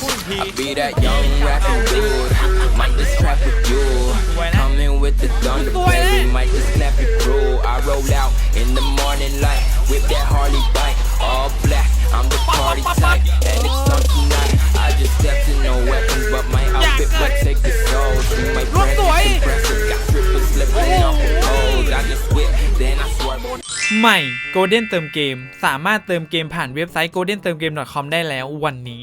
พูดอีกที I be that young rapping dude. Might just trap with you. Coming with the thunder, baby. Might just snap your crew. I roll out in the morning light with that Harley bike, all black. I'm the party type, and it's on tonight. I just stepped in no weapons, but my outfit will take the soul. See my friends it's impressive. Got strippers slipping off the poles. I just whip, then I swerve. ใหม่ Golden เติมเกม สามารถเติมเกมผ่านเว็บไซต์ golden เติมเกม .com ได้แล้ววันนี้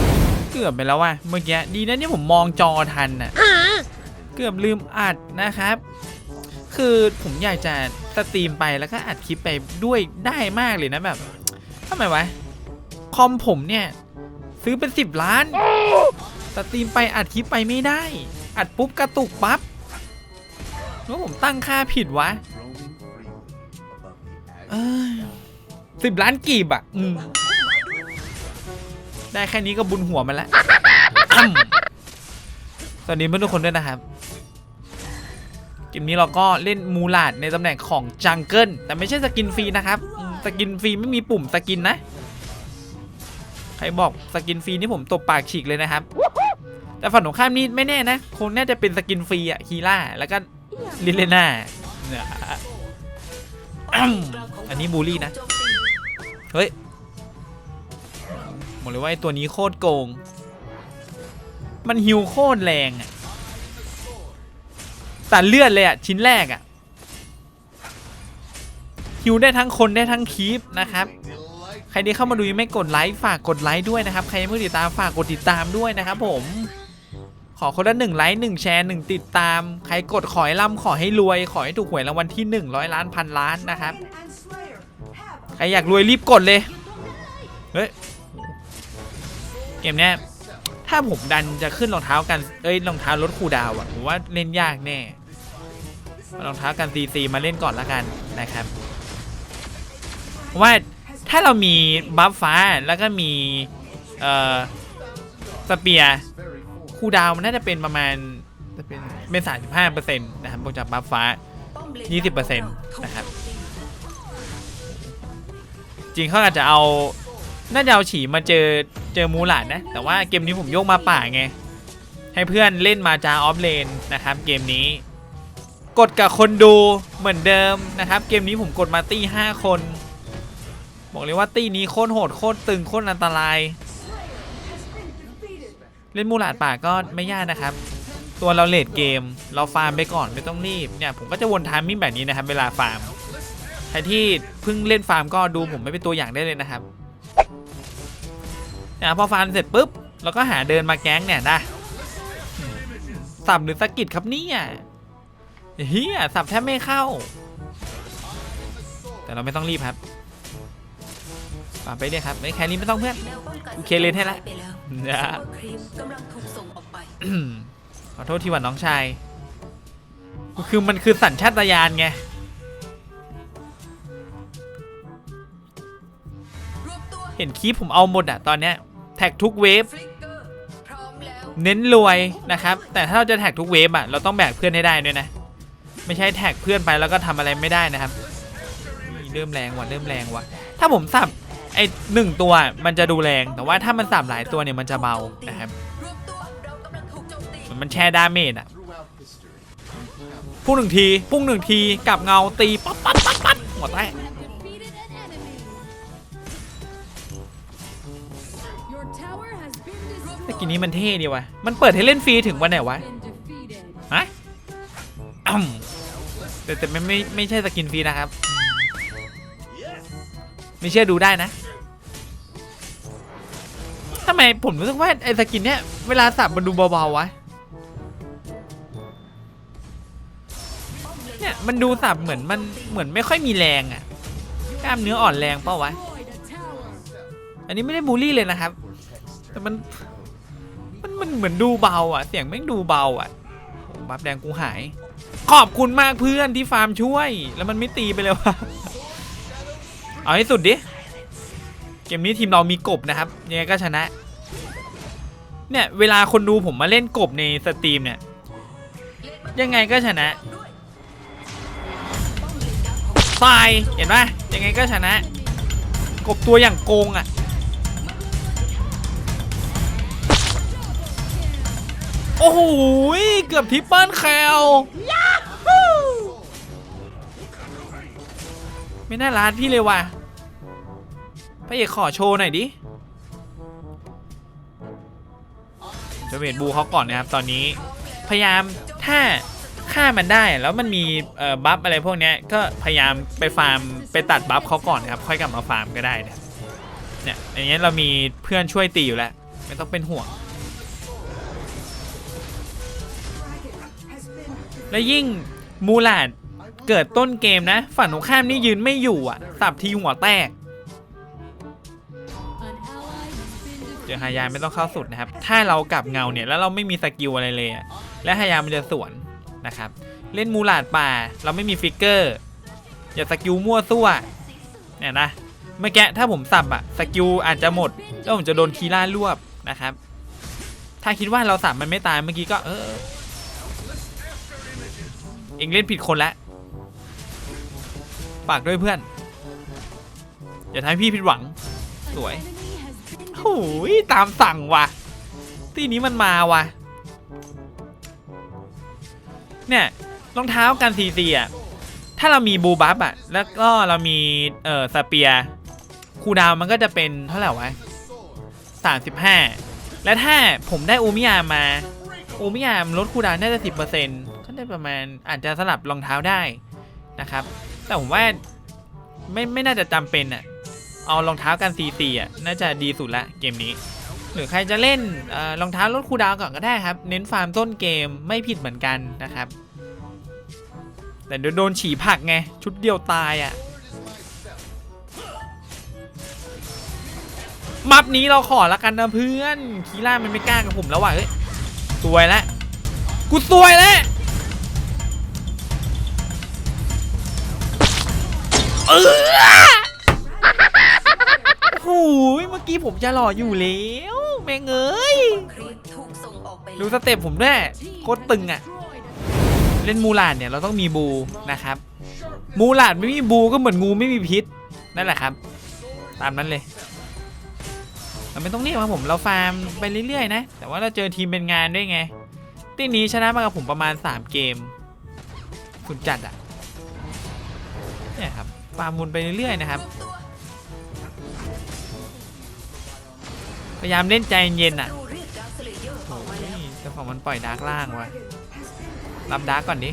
เกือบไปแล้วว่ะเมื่อกี้ดีนะที่ผมมองจอทันน่ะเกือบลืมอัดนะครับ คือผมอยากจะสตรีมไปแล้วก็อัดคลิปไปด้วยได้มากเลยนะแบบทำไมวะคอมผมเนี่ย ซื้อเป็น10ล้านสตรีมไปอัดคลิปไปไม่ได้ อัดปุ๊บกระตุกปั๊บว่าผมตั้งค่าผิดวะสิบล้านกีบอะ ได้แค่นี้ก็บุญหัวมันละอ้ำสวัสดีเพื่อนทุกคนด้วยนะครับเกมนี้เราก็เล่นมูลาดในตำแหน่งของจังเกิลแต่ไม่ใช่สกินฟรีนะครับ สกินฟรีไม่มีปุ่มสกินนะ ใครบอกสกินฟรีนี่ผมตบปากฉีกเลยนะครับ แต่ฝั่งตรงข้ามนี่ไม่แน่นะ คงน่าจะเป็นสกินฟรีอะคีล่าแล้วก็ลิเลน่าอันนี้บูลลี่นะ เฮ้ย บอกเลยว่าไอ้ตัวนี้โคตรโกง มันฮิวโคตรแรงอะตัดเลือดเลยอะชิ้นแรกอะฮิวได้ทั้งคนได้ทั้งคีปนะครับ ใครที่เข้ามาดูยังไม่กดไลค์ฝากกดไลค์ด้วยนะครับ ใครยังไม่ติดตามฝากกดติดตามด้วยนะครับผมขอคนละหนึ่งไลค์หนึ่งแชร์หนึ่งติดตาม ใครกดขอให้ร่ำขอให้รวย ขอให้ถูกหวยรางวัลที่หนึ่งร้อยล้านพันล้านนะครับ ใครอยากรวยรีบกดเลย เฮ้ย เกมเนี้ยถ้าผมดันจะขึ้นรองเท้ากัน เอ้ยรองเท้ารถคูดาวอะผมว่าเล่นยากแน่รองเท้ากันซีซีมาเล่นก่อนละกันนะครับว่าถ้าเรามีบัฟฟ้าแล้วก็มีเอ่อสเปียร์คูดาวมันน่าจะเป็นประมาณจะเป็นเป็นสามสิบห้าเปอร์เซ็นต์นะครับบวกจากบัฟฟ้า20%นะครับ จริงเขาอาจจะเอาน่าจะเอาฉีมาเจอ เจอมูหลาดนะ แต่ว่าเกมนี้ผมโยกมาป่าไง ให้เพื่อนเล่นมาจาออฟเลนนะครับเกมนี้ กดกับคนดูเหมือนเดิมนะครับ เกมนี้ผมกดมาตี้5คน บอกเลยว่าตี้นี้โคตรโหดโคตรตึงโคตรอันตราย เล่นมูหลาดป่าก็ไม่ยากนะครับตัวเราเลดเกม เราฟาร์มไปก่อนไม่ต้องรีบเนี่ยผมก็จะวนทามมิ่งแบบนี้นะครับ เวลาฟาร์มใครที่เพิ่งเล่นฟาร์มก็ดูผมไม่เป็นตัวอย่างได้เลยนะครับ นี่ยพอฟาร์มเสร็จปุ๊บเราก็หาเดินมาแก๊งเนี่ยนะสับหรือสะกิดครับเนี่ยเฮียสับแทบไม่เข้า แต่เราไม่ต้องรีบครับฟาไปเรื่ยครับไม่แครี่ไม่ต้องเพื่อนโอเคเลยให้ละนะขอโทษที่ว่าน้องชายคือมันคือสัญชาตญาณไงรวบตัวเห็นคลิปผมเอาหมดอะตอนเนี้ย ท็กทุกเวฟเน้นรวยนะครับ แต่ถ้าเราจะแท็กทุกเวฟอะเราต้องแบกเพื่อนให้ได้ด้วยนะ ไม่ใช่แท็กเพื่อนไปแล้วก็ทำอะไรไม่ได้นะครับเริ่มแรงว่ะเริ่มแรงว่ะถ้าผมสับไอ้หนึ่งตัวมันจะดูแรง แต่ว่าถ้ามันสับหลายตัวเนี่ยมันจะเบานะครับมันแชร์ดาเมจอะพุ่งหนึ่งที พุ่งหนึ่งทีกับเงาตีปั๊บปั๊บปั๊บปั๊บหัวแตก กินนี้มันเท่ดีวะมันเปิดให้เล่นฟรีถึงวันไหนวะฮะอ้ำแต่แต่ไม่ไม่ไม่ใช่สกินฟรีนะครับ ไม่เชื่อดูได้นะทำไมผมรู้สึกว่าไอ้สกินเนี้ยเวลาสับมันดูเบาๆวะเนี่ยมันดูสับเหมือนมันเหมือนไม่ค่อยมีแรงอะกล้ามเนื้ออ่อนแรงเปล่าวะ อันนี้ไม่ได้บูลลี่เลยนะครับ แต่มัน มันมันเหมือนดูเบาอะ เสียงแม่งดูเบาอะบัฟแดงกูหาย ขอบคุณมากเพื่อนที่ฟาร์มช่วย แล้วมันไม่ตีไปเลยวะเอาให้สุดดิ เกมนี้ทีมเรามีกบนะครับยังไงก็ชนะ เนี่ยเวลาคนดูผมมาเล่นกบในสตรีมเนี่ย ยังไงก็ชนะตายเห็นปะยังไงก็ชนะ กบตัวอย่างโกงอะ โอ้โหยเกือบทิปเปิลแคลไม่น่ารัดพี่เลยว่ะพระเอกขอโชว์หน่อยดิจะเวทบูเขาก่อนนะครับตอนนี้ พยายามถ้าฆ่ามันได้แล้วมันมีบัฟอะไรพวกนี้ก็พยายามไปฟาร์มไปตัดบัฟเขาก่อนนะครับค่อยกลับมาฟาร์มก็ได้นะเนี่ยอย่างนี้เรามีเพื่อนช่วยตีอยู่แล้ว ไม่ต้องเป็นห่วง และยิ่งมูลาดเกิดต้นเกมนะ ฝั่งตรงข้ามนี่ยืนไม่อยู่อะสับทีหัวแตก เจอฮายาไม่ต้องเข้าสุดนะครับ ถ้าเรากลับเงาเนี่ยแล้วเราไม่มีสกิลอะไรเลยอะและฮายามันจะสวนนะครับ เล่นมูลาดป่า เราไม่มีฟิกเกอร์ อย่าสกิลมั่วซั่วเนี่ยนะเมื่อกี้ถ้าผมสับอะสกิลอาจจะหมดแล้วผมจะโดนคีล่ารวบนะครับ ถ้าคิดว่าเราสับมันไม่ตายเมื่อกี้ก็เออ เองเล่นผิดคนละฝากด้วยเพื่อน อย่าทำให้พี่ผิดหวัง สวยโอ้ยตามสั่งว่ะ ที่นี้มันมาว่ะ เนี่ยรองเท้ากันซีซีอะ ถ้าเรามีบูบัฟอะ แล้วก็เรามีเอ่อสเปียคูดาวมันก็จะเป็นเท่าไหร่วะสามสิบห้าและถ้าผมได้โอมิยามมาโอมิยามลดคูดาวน่าจะสิบเปอร์เซ็นต์ ก็ได้ประมาณอาจจะสลับรองเท้าได้นะครับ แต่ผมว่าไม่ไม่น่าจะจำเป็นอะเอารองเท้ากันซีซีอะน่าจะดีสุดละเกมนี้ หรือใครจะเล่นเออรองเท้าลดคูดาวก่อนก็ได้ครับ เน้นฟาร์มต้นเกมไม่ผิดเหมือนกันนะครับ แต่โดนฉี่ผักไง ชุดเดียวตายอะมับนี้เราขอละกันนะเพื่อนคีล่ามันไม่กล้ากับผมแล้วว่ะเฮ้ยสวยแล้วกูสวยแล้ว เออโอ้ยเมื่อกี้ผมจะหล่ออยู่แล้วแม่งเอ้ยดูสเต็ปผมด้วย team โคตรตึงอะ เล่นมูลาดเนี่ยเราต้องมีบูนะครับ มูลาดไม่มีบูก็เหมือนงูไม่มีพิษนั่นแหละครับ ตามนั้นเลยเราไม่ต้องเรียกมาผมเราฟาร์มไปเรื่อยๆนะ แต่ว่าเราเจอทีมเป็นงานด้วยไง ทีนี้ชนะมากับผมประมาณ 3 เกมสุดจัดอะเนี่ยครับฟาร์มมุนไปเรื่อยๆนะครับ พยายามเล่นใจเย็นๆอะเรียกดาวสเลเยอร์อโอ้อกมาแล้วยแต่ฝั่งมันปล่อยดาร์กล่างว่ะรับดาร์กก่อนดิ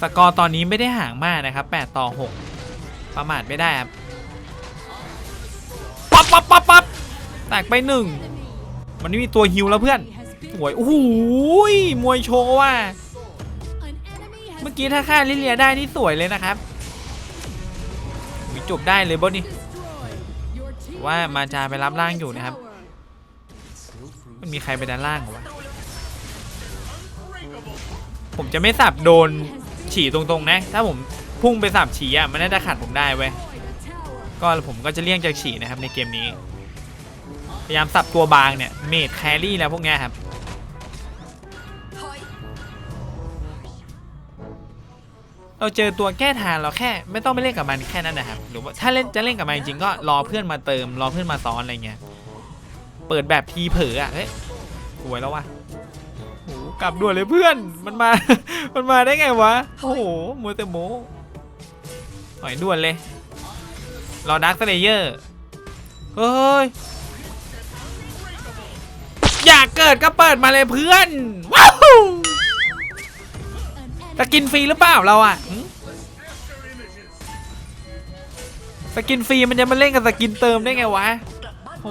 สกอร์ตอนนี้ไม่ได้ห่างมากนะครับ 8 ต่อ 6 ประมาทไม่ได้ครับปั๊บปั๊บปั๊บปั๊บแตกไปหนึ่งมันไม่มีตัวฮิวแล้วเพื่อน has been สวยโอ้โหยมวยโชว์ว่ะ เมื่อกี้ถ้าฆ่าลิเลียได้นี่สวยเลยนะครับอุ๊ยจบได้เลยบอสนี่ว่ามาจาไปรับร่างอยู่นะครับ มันมีใครไปด้านล่างวะผมจะไม่สับโดนฉี่ตรงๆนะ ถ้าผมพุ่งไปสับฉี่อะมันน่าจะขัดผมได้เว้ยก็ผมก็จะเลี่ยงจากฉี่นะครับในเกมนี้ พยายามสับตัวบางเนี่ยเมดแครี่แล้วพวกเนี้ยครับ เราเจอตัวแก้ทางเราแค่ ไม่ต้องไปเล่นกับมันแค่นั้นนะครับหรือว่าถ้าเล่นจะเล่นกับมันจริงก็รอเพื่อนมาเติมรอเพื่อนมาซ้อนอะไรเงี้ยเปิดแบบทีเผลออะเฮ้ยสวยแล้ววะโอ้กลับด่วนเลยเพื่อนมันมา มันมาได้ไงวะโอ้โหมัวแต่โมหอยด่วนเลยรอดักสเลเยอร์เฮ้ยอยากเกิดก็เปิดมาเลยเพื่อนว้าว สกินฟรีหรือเปล่าเราอะสกินฟรีมันจะมาเล่นกับสกินเติมได้ไงวะโห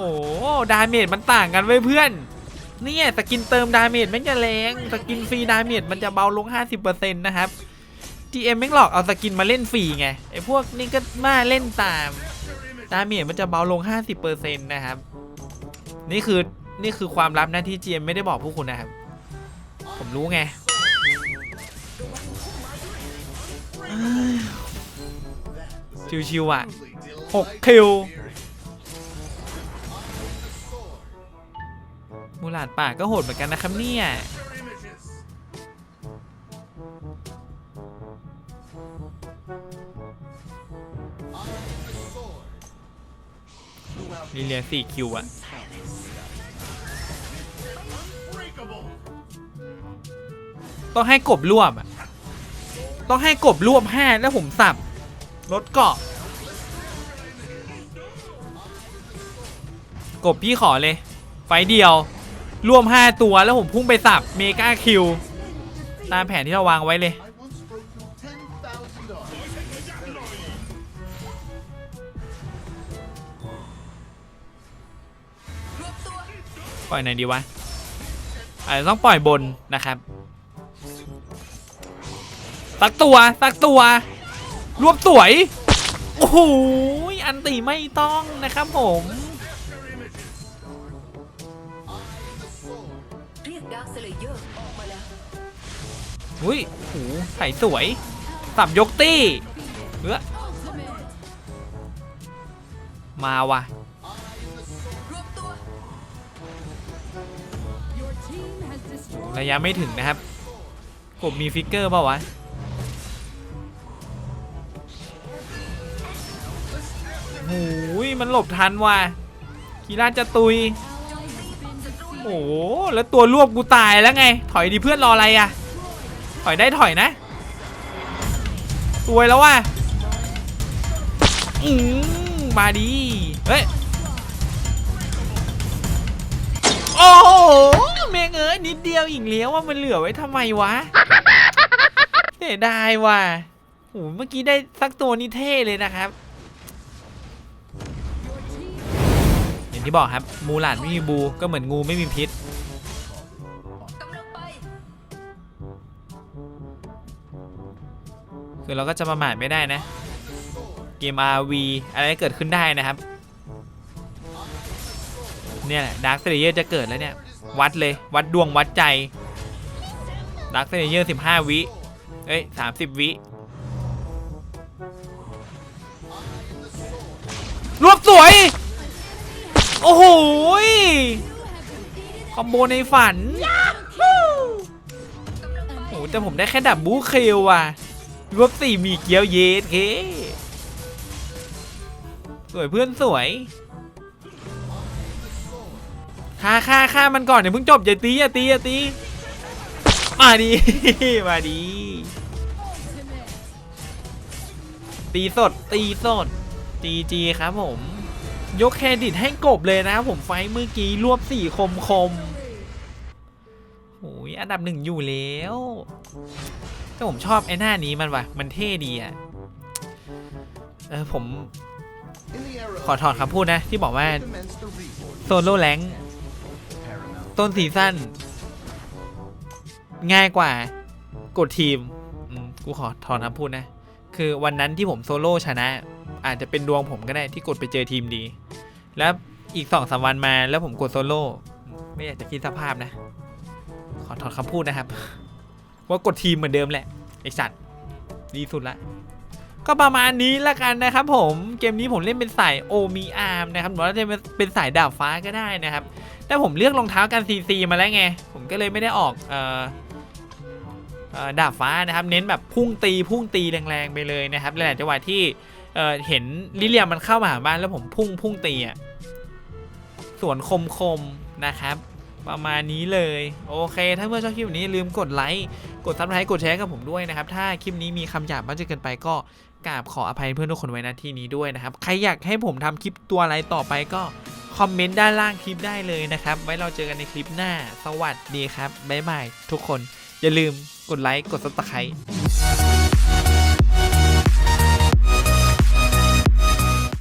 ดาเมจมันต่างกันเว้ยเพื่อน เนี่ยสกินเติมดาเมจมันจะแรงสกินฟรีดาเมจมันจะเบาลง 50%นะครับ GM แม่งหลอกเอาสกินมาเล่นฟรีไงไอพวกนี้ก็มาเล่นตามดาเมจมันจะเบาลง 50%นะครับ นี่คือนี่คือความลับนะที่เจมไม่ได้บอกพวกคุณนะครับ ผมรู้ไง ชิวๆอะหกคิวมูลาดป่าก็โหดเหมือนกันนะครับเนี่ยลิเลียสี่คิวอะต้องให้กบรวบอะต้องให้กบรวบห้าแล้วผมสับ รถเกาะ กบพี่ขอเลย ไฟเดียว รวม 5 ตัวแล้วผมพุ่งไปสับเมกาคิว ตามแผนที่เราวางไว้เลย ปล่อยไหนดีวะอาจจะต้องปล่อยบนนะครับสักตัวสักตัว รวบสวย โอ้โหอันตีไม่ต้องนะครับผมอุ้ยโหใส่สวยสับยกตี้เอ้อมาว่ะระยะไม่ถึงนะครับกบมีฟิกเกอร์เปล่าวะ โอ้ยมันหลบทันว่ะคีราจะตุย โอ้แล้วตัวรวบกูตายแล้วไง ถอยดีเพื่อนรออะไรอะถอยได้ถอยนะสวยแล้วว่ะอืมมาดีเฮ้ยโอ้โหเมงเอ้ยนิดเดียวอีกแล้วว่ามันเหลือไว้ทำไมวะเสียดายว่ะโอ้เมื่อกี้ได้สักตัวนี่เท่เลยนะครับ อย่างที่บอกครับ มูหลานไม่มีบู ก็เหมือนงูไม่มีพิษ คือเราก็จะประมาทไม่ได้นะ เกม RV อะไรเกิดขึ้นได้นะครับ เนี่ยดาร์คเซเลเยอร์จะเกิดแล้วเนี่ย วัดเลย วัดดวงวัดใจดาร์คเซเลเยอร์สิบห้าวิ เอ้ยสามสิบวิรวบสวย โอ้โหคอมโบในฝันโอ้โหแต่ผมได้แค่ดับบูเคลว่ะรวบสี่มีเกียวเยสเคสวยเพื่อนสวยฆ่าฆ่าฆ่ามันก่อนเดี๋ยวเพิ่งจบอย่าตีอย่าตีอย่าตีมาดีมาดีตีสดตีสดจีจีครับผม ยกเครดิตให้กบเลยนะผมไฟเมื่อกี้รวบสี่คมคมโอ้ยอันดับหนึ่งอยู่แล้วแต่ผมชอบไอ้หน้านี้มันว่ะ มันเท่ดีอะ เออผมขอถอนคำพูดนะ ที่บอกว่า โซโล่แรงต้นซีซั่นง่ายกว่ากดทีมกูขอถอนคำพูดนะ คือวันนั้นที่ผมโซโล่ชนะ อาจจะเป็นดวงผมก็ได้ที่กดไปเจอทีมดี แล้วอีกสองสามวันมาแล้วผมกดโซโล่ไม่อยากจะคิดสภาพนะ ขอถอนคำพูดนะครับ ว่ากดทีมเหมือนเดิมแหละไอสัตว์ดีสุดละก็ประมาณนี้ละกันนะครับผมเกมนี้ผมเล่นเป็นสายโอมีอาร์มนะครับหรือว่าจะเป็นสายดาบฟ้าก็ได้นะครับ แต่ผมเลือกรองเท้ากันซีซีมาแล้วไง ผมก็เลยไม่ได้ออกเอ่อเอ่อ ดาบฟ้านะครับ เน้นแบบพุ่งตีพุ่งตีแรงๆไปเลยนะครับหลายๆจังหวะที่เห็นลิเลียมมันเข้ามาหาบ้านแล้วผมพุ่งพุ่งตีอะส่วนคมคมๆนะครับ ประมาณนี้เลย โอเค ถ้าเพื่อนชอบคลิปนี้ลืมกดไลค์กดซับสไครต์กดแชร์กับผมด้วยนะครับ ถ้าคลิปนี้มีคำหยาบมากจนเกินไปก็กราบขออภัยเพื่อนทุกคนไว้ณที่นี้ด้วยนะครับ ใครอยากให้ผมทำคลิปตัวอะไรต่อไปก็คอมเมนต์ด้านล่างคลิปได้เลยนะครับ ไว้เราเจอกันในคลิปหน้า สวัสดีครับ บ๊ายบายทุกคน อย่าลืมกดไลค์กดซับสไคร b e